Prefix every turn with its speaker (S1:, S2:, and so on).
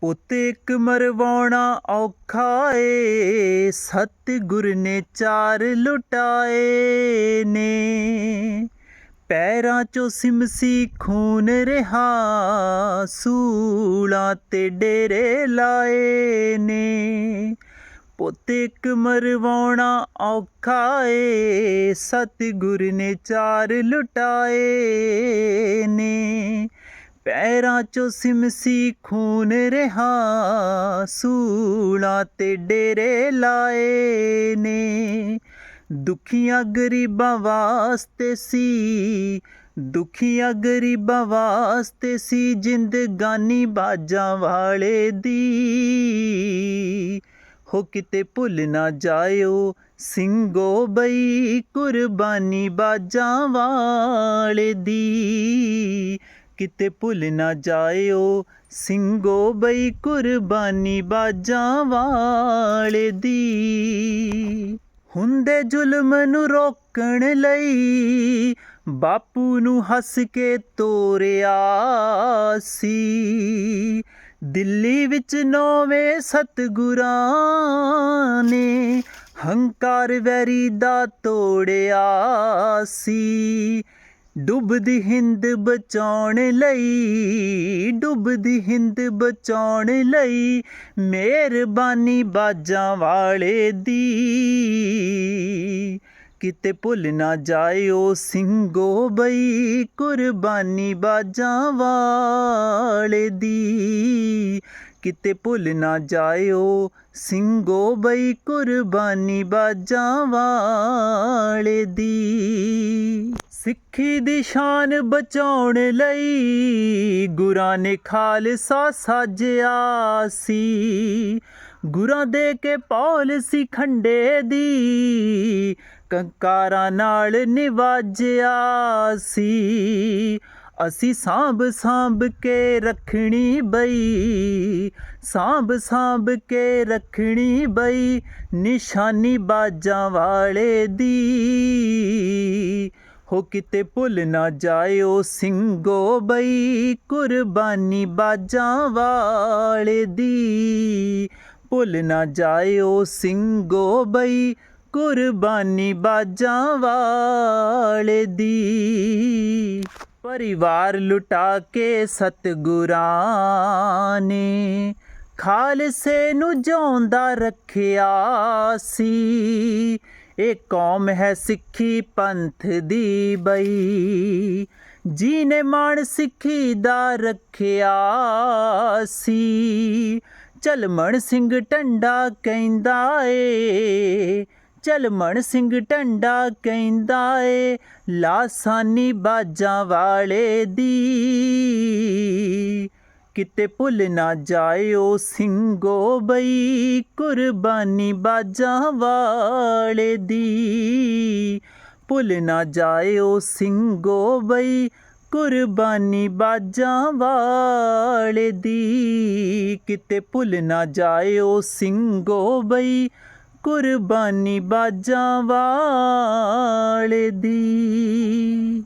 S1: ਪੁੱਤ ਇੱਕ ਮਰਵਾਉਣਾ ਔਖਾ ਏ, ਸਤਿਗੁਰ ਨੇ ਚਾਰ ਲੁਟਾਏ ਨੇ। ਪੈਰਾਂ ਚੋਂ ਸਿਮਸੀ ਖੂਨ ਰਿਹਾ, ਸੂਲਾਂ ਤੇ ਡੇਰੇ ਲਾਏ ਨੇ। ਪੁੱਤ ਇੱਕ ਮਰਵਾਉਣਾ ਔਖਾ ਏ, ਸਤਿਗੁਰ ਨੇ ਚਾਰ ਲੁਟਾਏ ਨੇ। ਪੈਰਾਂ ਚੋਂ ਸਿਮਸੀ ਖੂਨ ਰਿਹਾ, ਸੂਲਾਂ ਤੇ ਡੇਰੇ ਲਾਏ ਨੇ। ਦੁਖੀਆਂ ਗਰੀਬਾਂ ਵਾਸਤੇ ਸੀ, ਦੁਖੀਆਂ ਗਰੀਬਾਂ ਵਾਸਤੇ ਸੀ ਜ਼ਿੰਦਗਾਨੀ ਬਾਜਾਂ ਵਾਲੇ ਦੀ। ਹੋ ਕਿਤੇ ਭੁੱਲ ਨਾ ਜਾਇਓ ਸਿੰਘੋ ਬਈ, ਕੁਰਬਾਨੀ ਬਾਜਾਂ ਵਾਲੇ ਦੀ। ਕਿਤੇ ਭੁੱਲ ਨਾ ਜਾਇਓ। ਸਿੰਘੋ ਬਈ ਕੁਰਬਾਨੀ ਬਾਜਾਂ ਵਾਲੇ ਦੀ। ਹੁੰਦੇ ਜ਼ੁਲਮ ਨੂੰ ਰੋਕਣ ਲਈ ਬਾਪੂ ਨੂੰ ਹੱਸ ਕੇ ਤੋਰਿਆ ਸੀ। ਦਿੱਲੀ ਵਿੱਚ ਨੌਵੇਂ ਸਤਗੁਰਾਂ ਨੇ ਹੰਕਾਰ ਵੈਰੀ ਦਾ ਤੋੜਿਆ ਸੀ। ਡੁੱਬਦੀ ਹਿੰਦ ਬਚਾਉਣ ਲਈ, ਡੁੱਬਦੀ ਹਿੰਦ ਬਚਾਉਣ ਲਈ ਮਿਹਰਬਾਨੀ ਬਾਜਾਂ ਵਾਲੇ ਦੀ। ਕਿਤੇ ਭੁੱਲ ਨਾ ਜਾਇਓ ਸਿੰਘੋ ਬਈ, ਕੁਰਬਾਨੀ ਬਾਜਾਂ ਵਾਲੇ ਦੀ। ਕਿਤੇ ਭੁੱਲ ਨਾ ਜਾਇਓ ਸਿੰਘੋ ਬਈ, ਕੁਰਬਾਨੀ ਬਾਜਾਂ ਵਾਲੇ ਦੀ। ਸਿੱਖੀ ਦੀ ਸ਼ਾਨ ਬਚਾਉਣ ਲਈ ਗੁਰਾਂ ਨੇ ਖਾਲਸਾ ਸਾਜਿਆ ਸੀ। ਗੁਰਾਂ ਦੇ ਕੇ ਪੌਲ ਸੀ ਖੰਡੇ ਦੀ, ਕੰਕਾਰਾਂ ਨਾਲ ਨਿਵਾਜਿਆ ਸੀ। ਅਸੀਂ ਸਾਂਭ ਸਾਂਭ ਕੇ ਰੱਖਣੀ ਬਈ, ਸਾਂਭ ਸਾਂਭ ਕੇ ਰੱਖਣੀ ਬਈ, ਨਿਸ਼ਾਨੀ ਬਾਜਾਂ ਵਾਲੇ ਦੀ। ਹੋ ਕਿਤੇ ਭੁੱਲ ਨਾ ਜਾਇਓ ਸਿੰਘੋ ਬਈ, ਕੁਰਬਾਨੀ ਬਾਜਾਂ ਵਾਲੇ ਦੀ। ਭੁੱਲ ਨਾ ਜਾਇਓ ਸਿੰਘੋ ਬਈ, ਕੁਰਬਾਨੀ ਬਾਜਾਂ ਵਾਲੇ ਦੀ। ਪਰਿਵਾਰ ਲੁਟਾ ਕੇ ਸਤਗੁਰਾਂ ਨੇ ਖਾਲਸੇ ਨੂੰ ਜਿਉਂਦਾ ਰੱਖਿਆ ਸੀ। ਇਹ ਕੌਮ ਹੈ ਸਿੱਖੀ ਪੰਥ ਦੀ ਬਈ। ਜੀਨੇ ਮਾਣ ਸਿੱਖੀ ਦਾ ਰੱਖਿਆ ਸੀ। ਚਲਮਣ ਸਿੰਘ ਟੰਡਾ ਕਹਿੰਦਾ ਏ ਚਲਮਣ ਸਿੰਘ ਟੰਡਾ ਕਹਿੰਦਾ ਏ, ਲਾਸਾਨੀ ਬਾਜਾਂ ਵਾਲੇ ਦੀ। ਕਿਤੇ ਭੁੱਲ ਨਾ ਜਾਇਓ ਸਿੰਘੋ ਬਈ, ਕੁਰਬਾਨੀ ਬਾਜਾਂ ਵਾਲੇ ਦੀ। ਭੁੱਲ ਨਾ ਜਾਇਓ ਸਿੰਘੋ ਬਈ, ਕੁਰਬਾਨੀ ਬਾਜਾਂ ਵਾਲੇ ਦੀ। ਕਿਤੇ ਭੁੱਲ ਨਾ ਜਾਇਓ ਸਿੰਘੋ ਬਈ, ਕੁਰਬਾਨੀ ਬਾਜਾਂ ਵਾਲੇ ਦੀ।